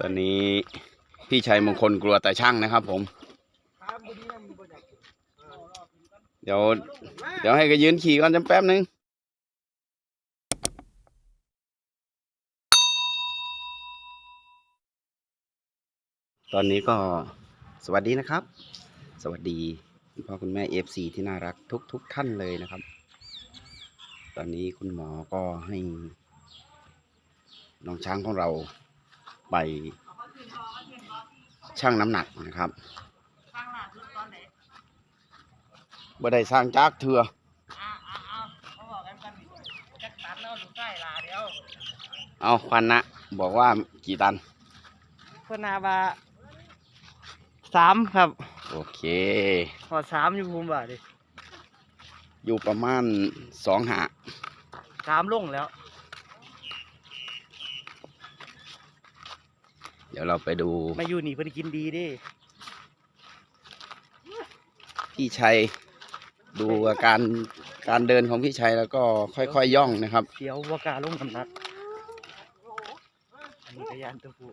ตอนนี้พี่ชัยมงคลกลัวแต่ช่างนะครับ ผม เดี๋ยว เดี๋ยวให้ก็ยืนขี่ก่อนจำแป๊บนึงตอนนี้ก็สวัสดีนะครับ สวัสดีคุณพ่อคุณแม่เอฟซีที่น่ารักทุกทุกท่านเลยนะครับ ตอนนี้คุณหมอก็ให้น้องช้างของเรา ไปชั่งน้ำหนักนะครับบ่ได้สร้างจากเถื่ออ้าวอ้าวอ้าวเขาบอกกันกันจักตันเอาดูใกล้ลาเดียวเอาควันนะบอกว่ากี่ตันเพื่อนนาบาสามครับ โอเคขอสามอยู่ภูมิบาทดิอยู่ประมาณสองหาสามลงแล้ว เดี๋ยวเราไปดูมาอยู่นี่เพิ่นกินดีเดิพี่ชัย ดูอาการการเดินของพี่ชัยแล้วก็ค่อยๆย่องนะครับ เดี๋ยววากล้าลงน้ำหนักอันนี้กระยานตัวผู้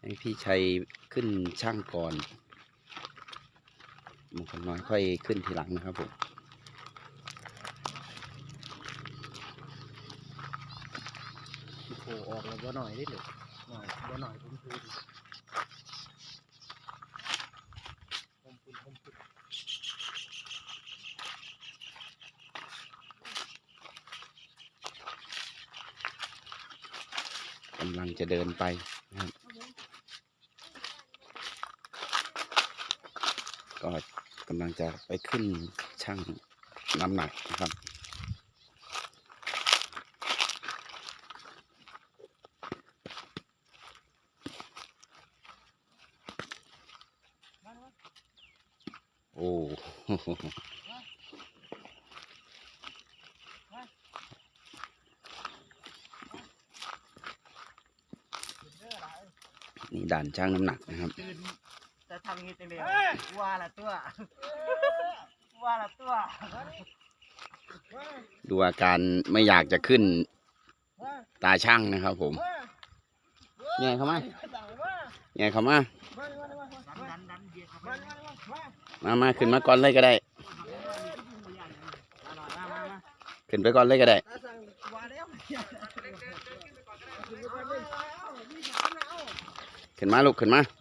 ให้พี่ชัยขึ้นช่างก่อน มงคลน้อยค่อยขึ้นทีหลังนะครับผมที่โผล่ออกแล้วบ่หน่อยได้เลยหน่อยบ่หน่อยผมคือผมปุ่นผมปุ่นกำลังจะเดินไปนะครับก็ กำลังจะไปขึ้นช่างน้ำหนักนะครับโอ้นี่ด่านช่างน้ำหนักนะครับ ตื่นจะทำงี้จังเลยว่าละตัวว่าละตัวดูอาการไม่อยากจะขึ้นตาช่างนะครับผมแง่เข้ามาแง่เข้ามาดันดันเบียดเข้าไปมามามาขึ้นมาก่อนเลยก็ได้หน่อยมามามาขึ้นไปก่อนเลยก็ได้ขึ้นมาลูกขึ้นมาข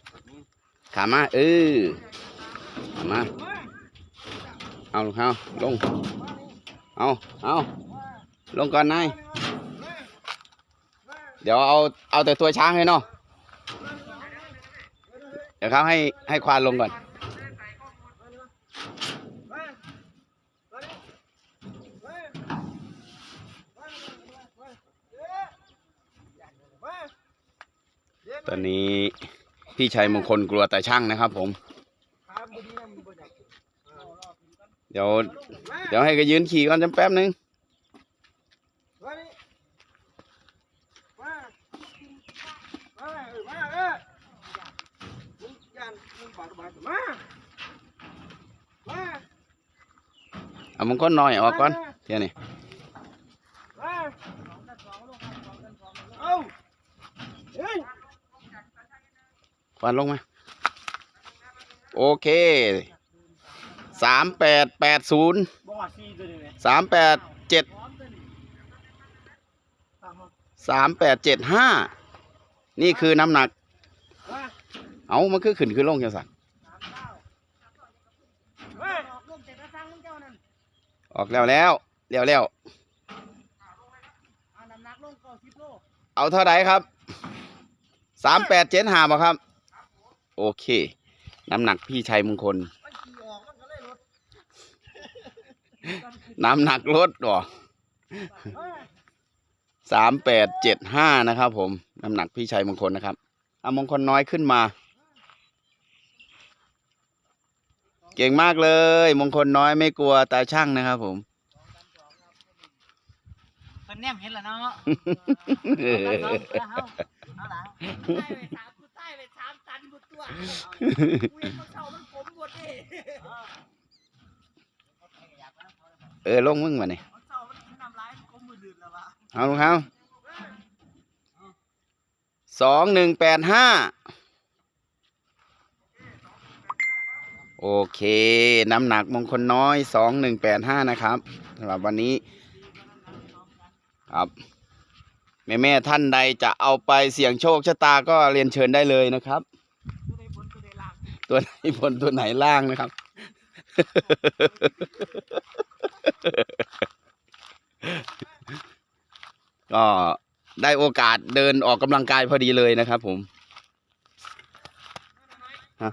ามาเออขามาเอาลูกเอาลง เอาเอาลงก่อนนายเดี๋ยวเอาเอาแต่ตัวช้างให้เนาะเดี๋ยวเขาให้ให้ควานลงก่อนตอนนี้ พี่ชัยมงคลกลัวแต่ช่างนะครับผม เดี๋ยว เดี๋ยวให้ก็ยืนขี่ก่อนจำแป๊บนึงเอามงคลน้อยออกก่อนเที่ยนี่ เอาเฮ้ย ควานลงมาโอเคสามแปดแปดศูนย์บ่อซีตัวนี้ไหมสามแปดเจ็ดสามแปดเจ็ดห้านี่คือน้ำหนัก เอามันคือขึ้นคือลงจังสันเฮ้ยออกลงจากกระซังมึงเจ้านั่นออกแล้วแล้วแล้วแล้วเอาน้ำหนักลงเก้าสิบโลเอาเท่าไหร่ครับสามแปดเจ็ดห้าบ่ครับ โอเค น้ำหนักพี่ชัยมงคลมันขี่ออกมันก็เลยลดน้ำหนักลดบ่เฮ้ยสามแปดเจ็ดห้านะครับผม น้ำหนักพี่ชัยมงคลนะครับเอามงคลน้อยขึ้นมา เก่งมากเลย มงคลน้อยไม่กลัวตาช่างนะครับผมเพิ่นแนมเห็นแล้วเนาะ ตัวเออลงมึงมาเนี่ยเอดื้อแล้ววะเอาลงเขาสองหนึ่งแปดห้าโอเค น้ำหนักมงคลน้อยสองหนึ่งแปดห้านะครับสำหรับวันนี้ครับ แม่แม่ท่านใดจะเอาไปเสี่ยงโชคชะตาก็เรียนเชิญได้เลยนะครับ ตัวไหนบนตัวไหนล่างนะครับ ก็ได้โอกาสเดินออกกำลังกายพอดีเลยนะครับผมฮะ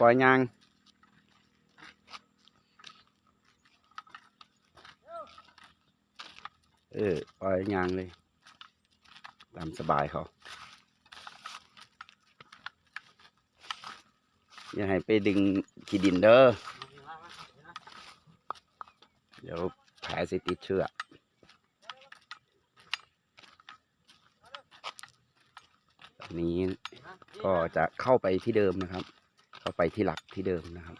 ปล่อยยางเออปล่อยยางเลย ตามสบายเขาอย่าให้ไปดึงขีดินเด้อเดี๋ยวแผลสิติดเชื้อตอนนี้ก็จะเข้าไปที่เดิมนะครับ เข้าไปที่หลักที่เดิมนะครับ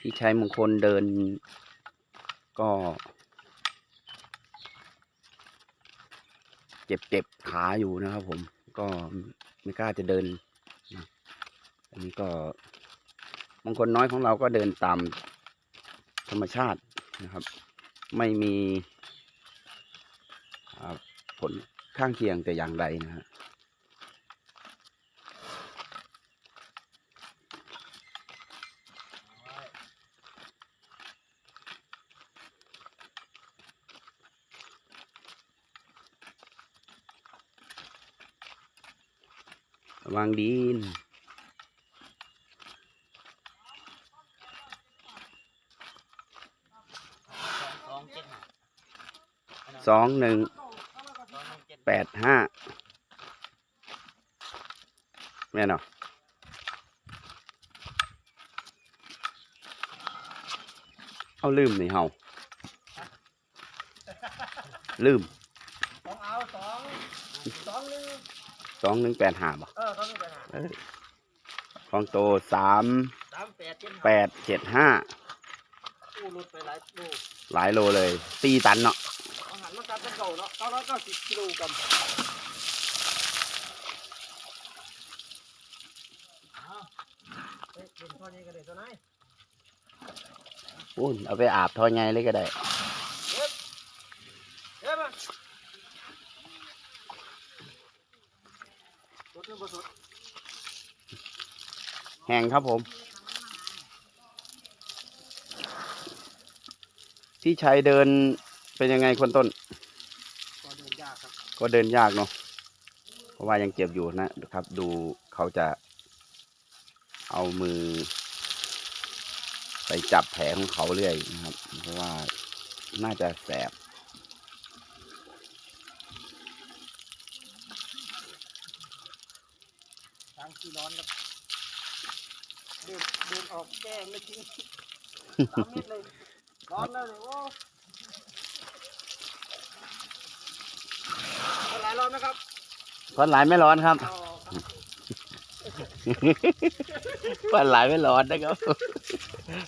ที่ชัยมงคลเดินก็เจ็บเจ็บขาอยู่นะครับผมก็ไม่กล้าจะเดินนะอันนี้ก็มงคลน้อยของเราก็เดินตามธรรมชาตินะครับ ไม่มีผลข้างเคียงแต่อย่างใดนะฮะ วังดินสองเจ็ดห้าสองหนึ่งสองหนึ่งเจ็ดแปดห้าแม่นเนาะเอาลืมนี่เฮาลืมสองเอาสองสองหนึ่งสองหนึ่งแปดห้าบ่ เออสองหนึ่งแปดห้าเออของโตสามสามแปดเจ็ดห้าแปดเจ็ดห้าอู้หลุดไปหลายลูกหลายโลเลยตีตันเนาะอาหารมาตัดเป็นเก่าเนาะเก้าร้อยเก้าสิบกิโลกรัมอ้าวเฮ้ยเป็นพ่อใหญ่กันเลยตัวไหนอุ้นเอาไปอาบทอไงเลยก็ได้ เฮ้ยมาสดหรือบ่สด แห้งครับผมที่ชัยเดินเป็นยังไงคนต้น ก็เดินยากครับ ก็เดินยากเนาะ เพราะว่ายังเจ็บอยู่นะครับ ดูเขาจะ เอามือ ไปจับแผลของเขาเรื่อยนะครับ เพราะว่าน่าจะแสบ ทางที่ร้อนครับเดินเดินออกแก้ไม่ทิ้งสามเมตรเลยร้อนแล้วเลยโอ้เป็นไรร้อนนะครับควันหลายไม่ร้อนครับเอาครับควันหลายไม่ร้อนนะครับ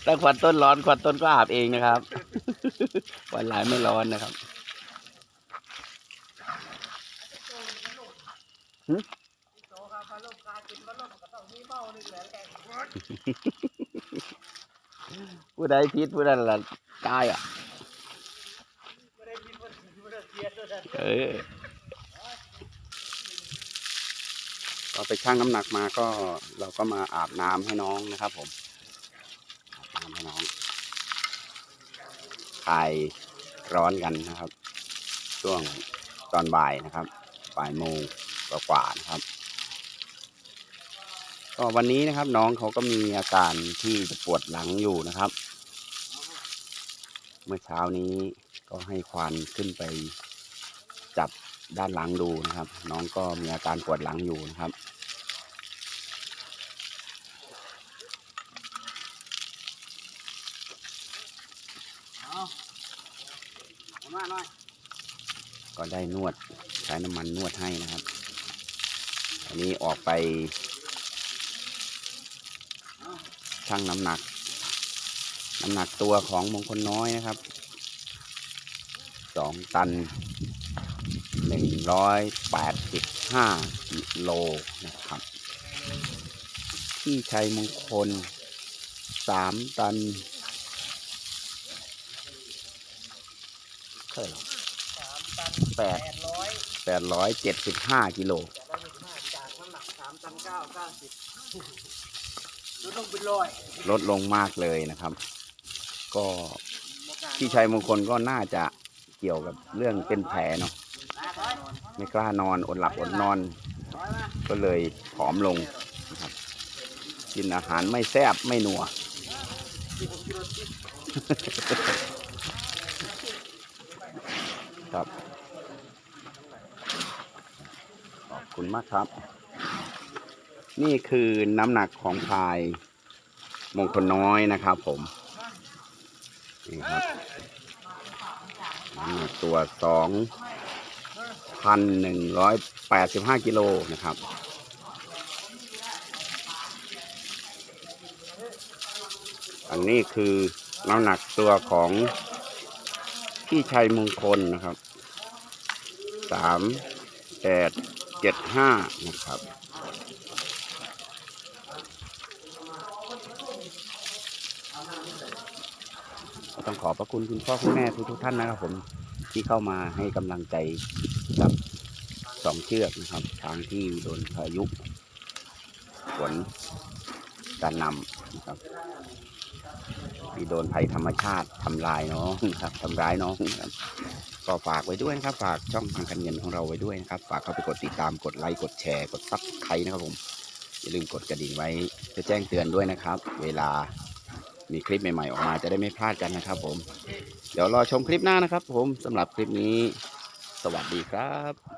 ถ้าควันต้นร้อนควันต้นก็อาบเองนะครับควันหลายไม่ร้อนนะครับโผู้ใดพิษผู้นั้นละตายอะเสียด้วยนะเออก็ไปชั่งน้ำหนักมาก็เราก็มาอาบน้ำให้น้องนะครับ ผมอาบน้ำให้น้องคลายร้อนกันนะครับ ช่วงตอนบ่ายนะครับบ่ายโมงกว่าๆนะครับ ก็วันนี้นะครับน้องเขาก็มีอาการที่จะปวดหลังอยู่นะครับ เมื่อเช้านี้ก็ให้ควานขึ้นไปจับด้านหลังดูนะครับ น้องก็มีอาการปวดหลังอยู่นะครับ ก็ได้นวดใช้น้ำมันนวดให้นะครับอันนี้ออกไป ชั่งน้ำหนัก น้ำหนักตัวของมงคลน้อยนะครับสองตันหนึ่งร้อยแปดสิบห้ากิโลนะครับ ที่ชัยมงคลสามตันเท่าไหร่แปดแปดร้อยเจ็ดสิบห้ากิโลจากน้ำหนักสามตันเก้าเก้าสิบ ลดลงเป็นร้อยลดลงมากเลยนะครับ ก็ที่ชัยมงคลก็น่าจะเกี่ยวกับเรื่องเป็นแผลเนาะไม่กล้านอนอดหลับอดนอน ก็เลยผอมลงนะครับ กินอาหารไม่แซบไม่นัว ครับ ขอบคุณมากครับ นี่คือน้ำหนักของพายมงคลน้อยนะครับผม นี่ครับน้ำหนักตัวสองพันหนึ่งร้อยแปดสิบห้ากิโลนะครับอันนี้คือน้ำหนักตัวของพี่ชัยมงคลนะครับสามแปดเจ็ดห้านะครับ ต้องขอบพระคุณคุณพ่อคุณแม่ทุกๆท่านนะครับผมที่เข้ามาให้กำลังใจกับสองเชือกนะครับทางที่โดนพายุฝนการนำนะครับที่โดนภัยธรรมชาติทำลายน้องนะครับทำร้ายน้องนะครับก็ฝากไว้ด้วยนะครับ ฝากช่องทางคันเงินของเราไว้ด้วยนะครับ ฝากเข้าไปกดติดตามกดไลค์กดแชร์ กดซับไครนะครับผมอย่าลืมกดกระดิ่งไว้จะแจ้งเตือนด้วยนะครับ เวลา มีคลิปใหม่ๆออกมาจะได้ไม่พลาดกันนะครับ ผม เดี๋ยวรอชมคลิปหน้านะครับ ผมสำหรับคลิปนี้ สวัสดีครับ